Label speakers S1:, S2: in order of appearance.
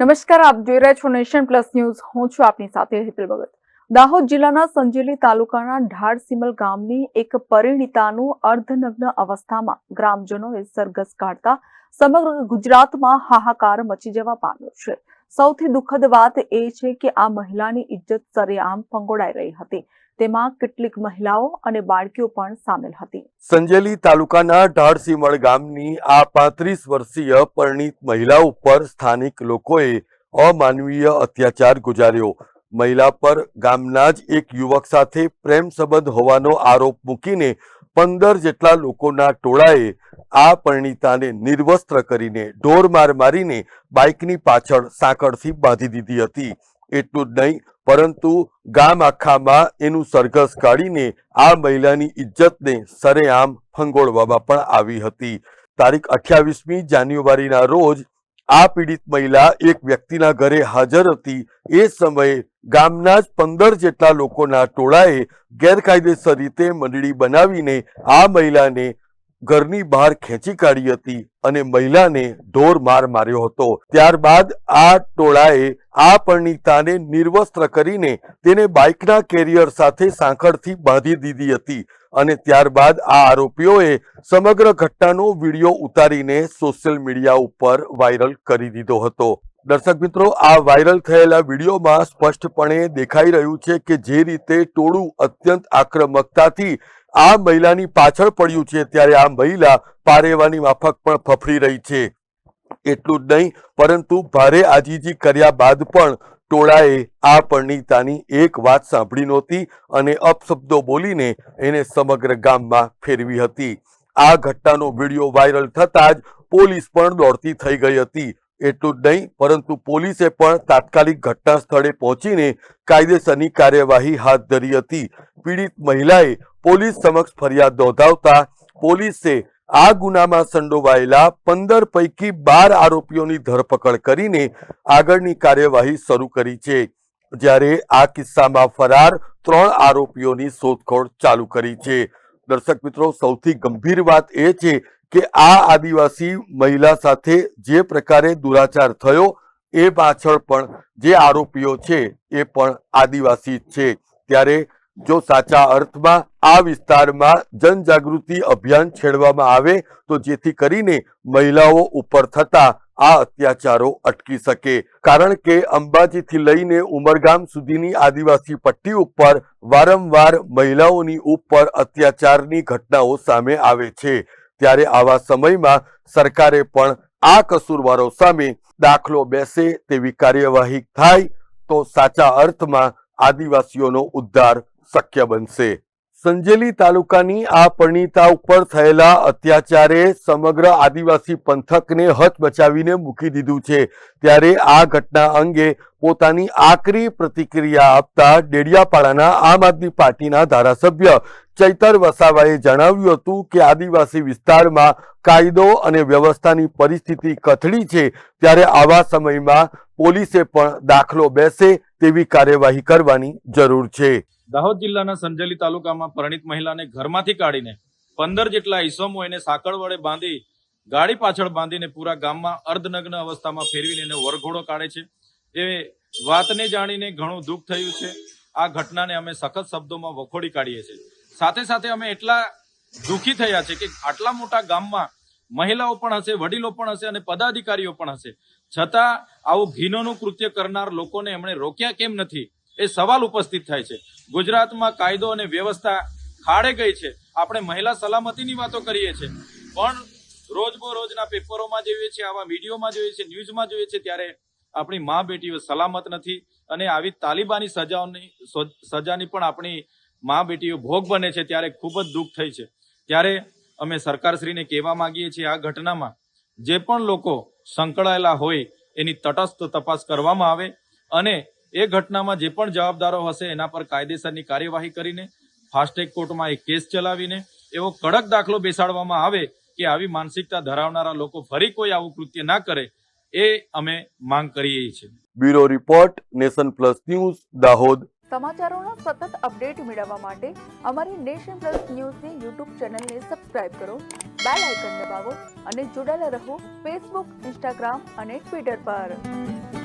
S1: નમસ્કાર, આપ જોઈ રહ્યા છો નેશન પ્લસ ન્યૂઝ. હું છું આપની સાથે હિતલ ભગત. દાહોદ જિલ્લાના સંજેલી તાલુકાના ઢાળસીમલ ગામની એક પરિણીતાનું અર્ધનગ્ન અવસ્થામાં ગ્રામજનોએ સરઘસ કાઢતા સમગ્ર ગુજરાતમાં હાહાકાર મચી જવા પામ્યો છે. સૌથી દુઃખદ વાત એ છે કે આ મહિલાની ઇજ્જત સરેઆમ ફંગોળાઈ રહી હતી. તેમાં કેટલીક મહિલાઓ અને બાળકીઓ પણ સામેલ હતી.
S2: સંજેલી તાલુકાના ઢાળસીમળ ગામની આ પાંત્રીસ વર્ષીય પરિણીત મહિલા ઉપર સ્થાનિક લોકોએ અમાનવીય અત્યાચાર ગુજાર્યો. મહિલા પર ગામના જ એક યુવક સાથે પ્રેમ સંબંધ હોવાનો આરોપ મૂકીને પંદર જેટલા લોકોના ટોળાએ આ પરિણીતાને નિર્વસ્ત્ર કરીને ઢોર માર મારીને બાઇકની પાછળ સાંકળથી બાંધી દીધી હતી. એટલું જ નહીં પરંતુ ગામ આખામાં એનું સરઘસ કાઢીને આ મહિલાની ઇજ્જતને સરેઆમ ફંગોળવામાં પણ આવી હતી. તારીખ અઠ્યાવીસમી જાન્યુઆરીના રોજ આ પીડિત મહિલા એક વ્યક્તિના ઘરે હાજર હતી. એ સમયે ગામના જ પંદર જેટલા લોકોના ટોળાએ ગેરકાયદેસર રીતે મંડળી બનાવીને આ મહિલાને ઘરની બહાર ખેંચી કાઢી હતી અને મહિલાને ઢોર માર માર્યો હતો. ત્યારબાદ આ ટોળાએ આ પરિણીતાને નિર્વસ્ત્ર કરીને તેને બાઇકના કેરિયર સાથે સાંકળથી બાંધી દીધી હતી અને ત્યારબાદ આ આરોપીઓએ સમગ્ર ઘટનાનો વીડિયો ઉતારીને સોશિયલ મીડિયા ઉપર વાયરલ કરી દીધો હતો. દર્શક મિત્રો, આ વાયરલ થયેલા વિડીયોમાં સ્પષ્ટપણે દેખાઈ રહ્યું છે કે જે રીતે ટોળું અત્યંત આક્રમકતાથી આ મહિલાની પાછળ પડ્યું છે, ત્યારે આ મહિલા પારેવાની માફક પણ ફફડી રહી છે. એટલું જ નહીં, પરંતુ ભારે આજીજી કર્યા બાદ પણ ટોળાએ આ પરિણીતાની એક વાત સાંભળી નહોતી અને અપશબ્દો બોલીને એને સમગ્ર ગામમાં ફેરવી હતી. આ ઘટનાનો વીડિયો વાયરલ થતાં જ પોલીસ પણ દોડતી થઈ ગઈ હતી. એટલું જ નહીં, પરંતુ પોલીસે પણ તાત્કાલિક ઘટના સ્થળે પહોંચીને કાયદેસરની કાર્યવાહી હાથ ધરી હતી. પીડિત મહિલાએ પોલીસ સમક્ષ ફરિયાદ નોંધાવતા પોલીસે આ ગુનામાં સંડોવાયેલા પંદર પૈકી બાર આરોપીઓની ધરપકડ કરીને આગળની કાર્યવાહી શરૂ કરી છે. જ્યારે આ કિસ્સામાં ફરાર ત્રણ આરોપીઓની શોધખોળ ચાલુ કરી છે. દર્શક મિત્રો, સૌથી ગંભીર વાત એ છે કે આ આદિવાસી મહિલા સાથે જે પ્રકારે દુરાચાર થયો, એ પાછળ પણ જે આરોપીઓ છે, એ પણ આદિવાસી છે. ત્યારે જો સાચા અર્થમાં આ વિસ્તારમાં જનજાગૃતિ અભિયાન છેડવામાં આવે, તો જેથી કરીને મહિલાઓ ઉપર થતા આ અત્યાચારો અટકી શકે. કારણ કે અંબાજીથી લઈને ઉમરગામ સુધીની આદિવાસી પટ્ટી ઉપર વારંવાર મહિલાઓની ઉપર અત્યાચારની ઘટનાઓ સામે આવે છે. ત્યારે આવા સમયમાં સરકારે પણ આ કસૂરવારો સામે દાખલો બેસે તેવી કાર્યવાહી થાય તો સાચા અર્થમાં આદિવાસીઓનો ઉદ્ધાર શક્ય બનશે. સંજેલી તાલુકાની આ પરિણીતા ઉપર થયેલા અત્યાચારે સમગ્ર આદિવાસી પંથકને હચમચાવીને મૂકી દીધું છે. ત્યારે આ ઘટના અંગે પોતાની આકરી પ્રતિક્રિયા આપતા ડેડિયાપાડાના આમ આદમી પાર્ટીના ધારાસભ્ય ચૈતર વસાવાએ જણાવ્યું હતું કે આદિવાસી વિસ્તારમાં કાયદો અને વ્યવસ્થાની પરિસ્થિતિ કથળી છે. ત્યારે આવા સમયમાં પોલીસે પણ દાખલો બેસે તેવી કાર્યવાહી કરવાની જરૂર છે.
S3: દાહોદ જિલ્લાના સંજેલી તાલુકામાં પરણિત મહિલાને ઘરમાંથી કાઢીને પંદર જેટલા ઈસમો એને સાંકળ વડે બાંધી, ગાડી પાછળ બાંધીને પૂરા ગામમાં અર્ધનગ્ન અવસ્થામાં ફેરવીને એને વરઘોડો કાઢે છે. એ વાતને જાણીને ઘણું દુઃખ થયું છે. આ ઘટનાને અમે સખત શબ્દોમાં વખોડી કાઢીએ છીએ. સાથે સાથે અમે એટલા દુઃખી થયા છે કે આટલા મોટા ગામમાં મહિલાઓ પણ હશે, વડીલો પણ હશે અને પદાધિકારીઓ પણ હશે. છતાં આવું ઘીનોનું કૃત્ય કરનાર લોકોને એમણે રોક્યા કેમ નથી? એ સવાલ ઉપસ્થિત થાય છે. ગુજરાતમાં કાયદો અને વ્યવસ્થા ખાડે ગઈ છે. આપણે મહિલા સલામતીની વાતો કરીએ છીએ. પણ રોજબરોજના પેપરોમાં જોઈએ છીએ, આવા વિડીયોમાં જોઈએ છીએ, ન્યૂઝમાં જોઈએ છીએ, ત્યારે આપણી મા બેટીઓ સલામત નથી અને આવી તાલિબાની સજાઓની સજાની પણ આપણી મા બેટીઓ ભોગ બને છે ત્યારે ખૂબ જ દુઃખ થઈ છે. ત્યારે અમે સરકારશ્રીને કહેવા માંગીએ છીએ, આ ઘટનામાં જે પણ લોકો સંકળાયેલા હોય એની તટસ્થ તપાસ કરવામાં આવે અને એ ઘટનામાં જે પણ જવાબદારો હશે એના પર કાયદેસરની કાર્યવાહી કરીને ફાસ્ટેગ કોર્ટમાં એક કેસ ચલાવીને એવો કડક દાખલો બેસાડવામાં આવે કે આવી માનસિકતા ધરાવનારા લોકો ફરી કોઈ આવું કૃત્ય ના કરે એ અમે માંગ કરીએ છીએ.
S2: Bureau report nation plus news Dahod.
S1: સમાચારોનો સતત અપડેટ મેળવવા માટે અમારી નેશન પ્લસ ન્યૂઝની યુટ્યુબ ચેનલને સબસ્ક્રાઇબ કરો બેલ આઇકન દબાવો અને જોડાયેલા રહો ફેસબુક ઇન્સ્ટાગ્રામ અને ટ્વિટર પર.